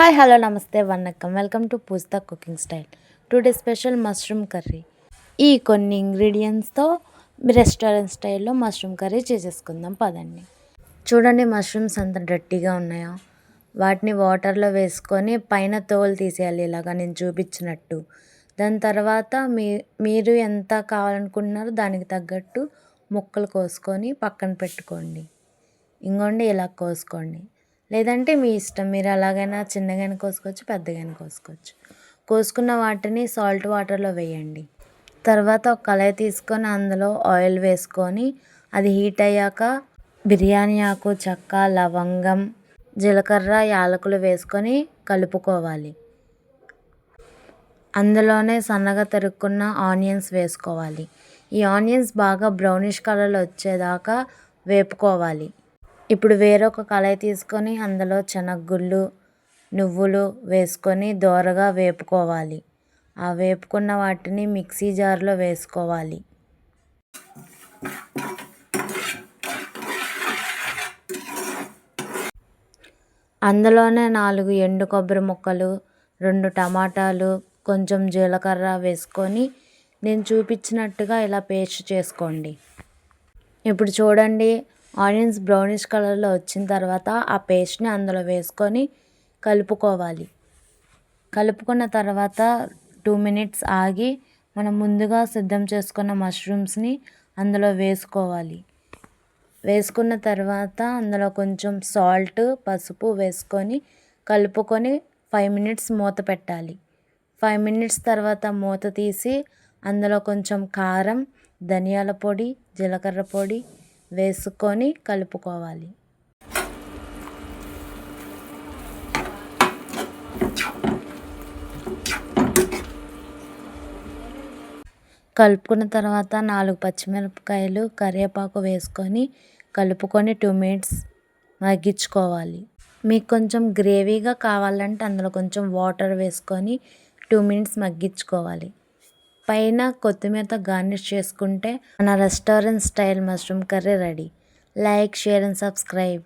Hi hello నమస్తే వన్నక్కం welcome to Pujitha cooking style today special mushroom curry ఈ కొన్ని ఇంగ్రీడియంట్స్తో రెస్టారెంట్ స్టైల్లో మష్రూమ్ కర్రీ చేసేసుకుందాం పదండి. చూడండి మష్రూమ్స్ అంత డట్టిగా ఉన్నాయో? వాటిని వాటర్లో వేసుకొని పైన తోలు తీసేయాలి ఇలాగా నేను చూపించినట్టు. దాని తర్వాత మీ మీరు ఎంత కావాలనుకుంటున్నారో దానికి తగ్గట్టు ముక్కలు కోసుకొని పక్కన పెట్టుకోండి. ఇంకోండి ఇలా కోసుకోండి. లేదంటే మీ ఇష్టం. మీరు అలాగైనా చిన్నగాని కోసుకోవచ్చు పెద్దగానే కోసుకోవచ్చు. కోసుకున్న వాటిని సాల్ట్ వాటర్లో వేయండి. తర్వాత ఒక కళాయి తీసుకొని అందులో ఆయిల్ వేసుకొని అది హీట్ అయ్యాక బిర్యానీ ఆకు చెక్క లవంగం జీలకర్ర యాలకులు వేసుకొని కలుపుకోవాలి. అందులోనే సన్నగా తరుక్కున్న ఆనియన్స్ వేసుకోవాలి. ఈ ఆనియన్స్ బాగా బ్రౌనిష్ కలర్లో వచ్చేదాకా వేపుకోవాలి. ఇప్పుడు వేరొక కళాయి తీసుకొని అందులో శనగగుళ్ళు నువ్వులు వేసుకొని దోరగా వేపుకోవాలి. ఆ వేపుకున్న వాటిని మిక్సీ జార్లో వేసుకోవాలి. అందులోనే నాలుగు ఎండు కొబ్బరి ముక్కలు రెండు టమాటాలు కొంచెం జీలకర్ర వేసుకొని నేను చూపించినట్టుగా ఇలా పేస్ట్ చేసుకోండి. ఇప్పుడు చూడండి ఆనియన్స్ బ్రౌనిష్ కలర్లో వచ్చిన తర్వాత ఆ పేస్ట్ని అందులో వేసుకొని కలుపుకోవాలి. కలుపుకున్న తర్వాత టూ మినిట్స్ ఆగి మనం ముందుగా సిద్ధం చేసుకున్న మష్రూమ్స్ని అందులో వేసుకోవాలి. వేసుకున్న తర్వాత అందులో కొంచెం సాల్ట్ పసుపు వేసుకొని కలుపుకొని ఫైవ్ మినిట్స్ మూత పెట్టాలి. ఫైవ్ మినిట్స్ తర్వాత మూత తీసి అందులో కొంచెం కారం ధనియాల పొడి జీలకర్ర పొడి వేసుకొని కలుపుకోవాలి. కలుపుకున్న తర్వాత నాలుగు పచ్చిమిరపకాయలు కరివేపాకు వేసుకొని కలుపుకొని టూ మినిట్స్ మగ్గించుకోవాలి. మీకు కొంచెం గ్రేవీగా కావాలంటే అందులో కొంచెం వాటర్ వేసుకొని టూ మినిట్స్ మగ్గించుకోవాలి. పైన కొత్తిమీరతో గార్నిష్ చేసుకుంటే మన restaurant style mushroom curry ready. Like share and subscribe.